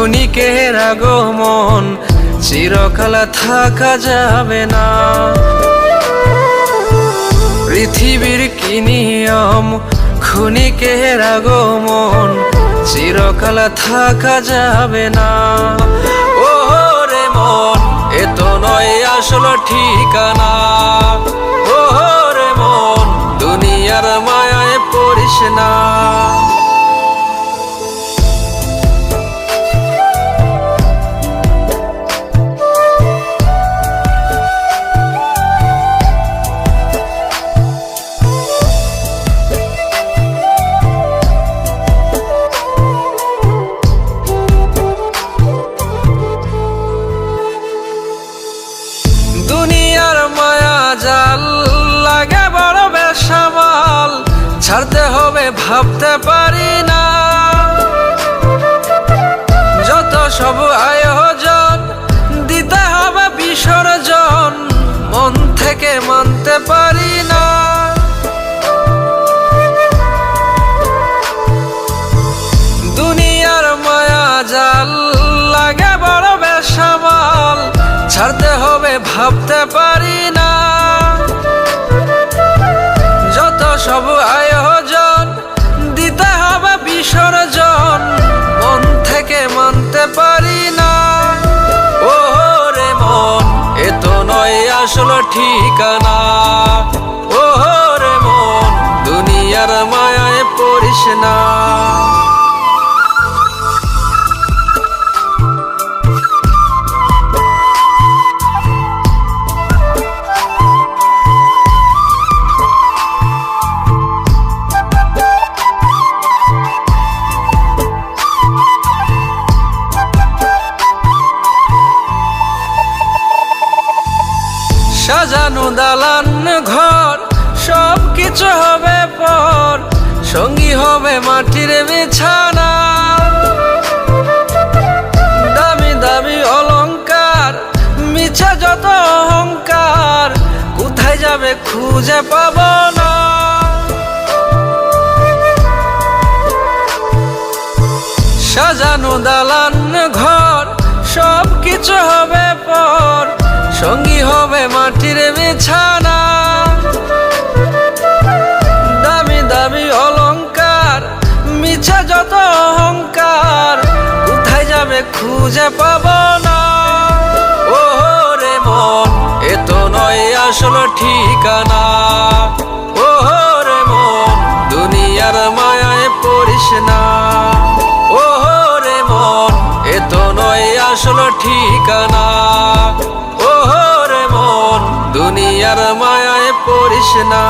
ক্ষণিকের আগমন চিরকালা থাকা যাবে না। পৃথিবীর কি নিয়ম? ক্ষণিকের আগমন চিরকালা থাকা যাবে না। ও রে মন এত নয় আসল ঠিকানা। দুনিয়ার মায়া জাল। লাগে বড় বেসামাল। ছাড়তে হবে ভাবতে পারি না। যত সব আসল ঠিকানা। ও রে মন দুনিয়ার মায়ায় পড়িস না। সাজানো দালান ঘর সব কিছু হবে পর, সঙ্গী হবে মাটির বিছানা। দামি দামি অলংকার, মিছে যত অহংকার, কোথায় যাবে খুঁজে পাব না। সাজানো দালান ঘর সব কিছু হবে পর, সঙ্গী হবে মাটির বিছানা। দামি দামি অলংকার, মিছে যত অহংকার, কোথায় যাবে খুঁজে পাব না। ও রে মন, এ তো নয় আসল ঠিকানা। ও রে মন, দুনিয়ার মায়ায় পড়িস না। ও রে মন, এ তো নয় আসল ঠিকানা। দুনিয়ার মায়ায় পড়িস না।